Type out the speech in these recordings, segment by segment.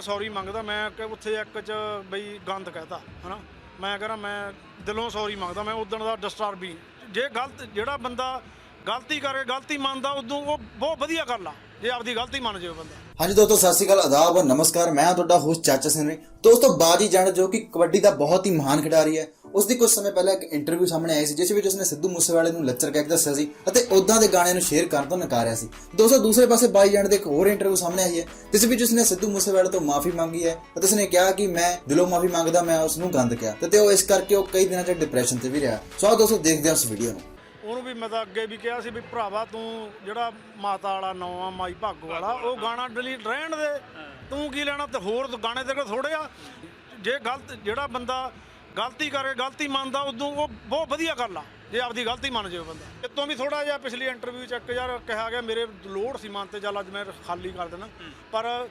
Sorry ਮੰਗਦਾ, ਮੈਂ ਕਿ ਉੱਥੇ ਇੱਕ ਚ ਬਈ ਗੰਦ ਕਹਿਤਾ, ਹਨਾ? ਮੈਂ ਕਹਿੰਦਾ, ਮੈਂ ਦਿਲੋਂ ਸੌਰੀ ਮੰਗਦਾ, ਮੈਂ ਉਦੋਂ ਦਾ ਡਿਸਟਰਬ ਵੀ। ਜੇ ਗਲਤ, ਜਿਹੜਾ ਬੰਦਾ ਗਲਤੀ ਕਰੇ, ਗਲਤੀ ਮੰਨਦਾ ਉਦੋਂ ਉਹ ਬਹੁਤ ਵਧੀਆ ਗੱਲ ਆ। ਜੇ ਆਪਦੀ ਗਲਤੀ ਮੰਨ ਜਾਵੇ ਬੰਦਾ। ਹਾਂਜੀ ਦੋਸਤੋ, ਸਤਿ ਸ਼੍ਰੀ ਅਕਾਲ, ਆਦਾਬ, ਨਮਸਕਾਰ। ਮੈਂ ਤੁਹਾਡਾ ਹੋਸਟ ਚਾਚਾ ਸਿੰਘ ਨੇ ਦੋਸਤੋ, ਬਾਜੀ ਜਾਣ ਜੋ ਕਿ ਕਬੱਡੀ ਦਾ ਬਹੁਤ ਹੀ ਮਹਾਨ ਖਿਡਾਰੀ ਹੈ। ਉਸ ਦੀ ਕੁਝ ਸਮੇਂ ਪਹਿਲਾਂ ਇੱਕ ਇੰਟਰਵਿਊ ਸਾਹਮਣੇ ਆਈ ਸੀ, ਜਿਸ ਵਿੱਚ ਉਸਨੇ ਸਿੱਧੂ ਮੂਸੇਵਾਲੇ ਨੂੰ ਲੱਚਰ ਕਹਿ ਕੇ ਦੱਸਿਆ ਸੀ ਅਤੇ ਉਦਾਂ ਦੇ ਗਾਣੇ ਨੂੰ ਸ਼ੇਅਰ ਕਰਨ ਤੋਂ ਨਕਾਰਿਆ ਸੀ। ਦੋਸਤੋ, ਦੂਸਰੇ ਪਾਸੇ ਬਾਜੀ ਜਾਣ ਦੇ ਇੱਕ ਹੋਰ ਇੰਟਰਵਿਊ ਸਾਹਮਣੇ ਆਈ ਹੈ, ਜਿਸ ਵਿੱਚ ਉਸਨੇ ਸਿੱਧੂ ਮੂਸੇਵਾਲੇ ਤੋਂ ਮਾਫੀ ਮੰਗੀ ਹੈ ਅਤੇ ਉਸਨੇ ਕਿਹਾ ਕਿ ਮੈਂ ਦਿਲੋਂ ਮਾਫੀ ਮੰਗਦਾ, ਮੈਂ ਉਸ ਨੂੰ ਗੰਦ ਕਿਹਾ ਤੇ ਉਹ ਇਸ ਕਰਕੇ ਉਹ ਕਈ ਦਿਨਾਂ ਤੱਕ ਡਿਪਰੈਸ਼ਨ ਤੇ ਵੀ ਰਿਹਾ। ਸੋ ਆਓ ਦੋਸਤੋ, ਦੇਖਦੇ ਹਾਂ ਉਸ ਵੀਡੀਓ ਨੂੰ। ਉਹਨੂੰ ਵੀ ਮੈਂ ਤਾਂ ਅੱਗੇ ਵੀ ਕਿਹਾ ਸੀ ਵੀ ਭਰਾਵਾ ਤੂੰ ਜਿਹੜਾ ਮਾਤਾ ਵਾਲਾ ਨਾਂ ਆ, ਮਾਈ ਭਾਗੋ ਵਾਲਾ, ਉਹ ਗਾਣਾ ਡਿਲੀਟ ਰਹਿਣ ਦੇ। ਤੂੰ ਕੀ ਲੈਣਾ ਤੇ ਹੋਰ ਗਾਣੇ ਤੇਰੇ ਕੋਲ ਥੋੜੇ ਆ। ਜੇ ਗਲਤ ਜਿਹੜਾ ਬੰਦਾ ਗਲਤੀ ਕਰੇ ਗਲਤੀ ਮੰਨਦਾ ਉਦੋਂ ਉਹ ਬਹੁਤ ਵਧੀਆ ਗੱਲ ਆ। ਜੇ ਆਪਦੀ ਗਲਤੀ ਮੰਨ ਜਾਵੇ ਬੰਦਾ। ਇਤੋਂ ਵੀ ਥੋੜਾ ਜਿਹਾ ਪਿਛਲੀ ਇੰਟਰਵਿਊ ਚ ਇੱਕ ਯਾਰ ਕਿਹਾ ਗਿਆ ਮੇਰੇ ਲੋਡ ਸੀ ਮਨ ਤੇ ਚੱਲ ਅੱਜ ਮੈਂ ਖਾਲੀ ਕਰ ਦੇਣਾ। ਪਰ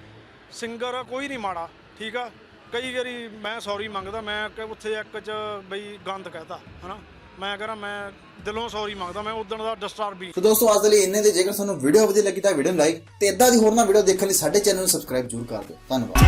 ਸਿੰਗਰ ਕੋਈ ਨਹੀਂ ਮਾੜਾ ਠੀਕ ਆ? ਕਈ ਵਾਰੀ ਮੈਂ ਸੌਰੀ ਮੰਗਦਾ ਮੈਂ ਕਿ ਉੱਥੇ ਇੱਕ ਚ ਬਈ ਗੰਦ ਕਹਿਤਾ ਹਨਾ? ਮੈਂ ਕਹਿੰਦਾ ਮੈਂ ਦਿਲੋਂ ਸੌਰੀ ਮੰਗਦਾ ਮੈਂ ਉਦੋਂ ਦਾ ਡਿਸਟਰਬ ਵੀ ਸੋ ਦੋਸਤੋ ਅੱਜ ਦੇ ਲਈ ਇੰਨੇ ਦੇ ਜੇਕਰ ਤੁਹਾਨੂੰ ਵੀਡੀਓ ਵਧੀਆ ਲੱਗੀ ਤਾਂ ਵੀਡੀਓ ਨੂੰ ਲਾਈਕ ਤੇ ਇਦਾਂ ਦੀ ਹੋਰ ਨਾ ਵੀਡੀਓ ਦੇਖਣ ਲਈ ਸਾਡੇ ਚੈਨਲ ਨੂੰ ਸਬਸਕ੍ਰਾਈਬ ਜ਼ਰੂਰ ਕਰ ਦਿਓ। ਧੰਨਵਾਦ।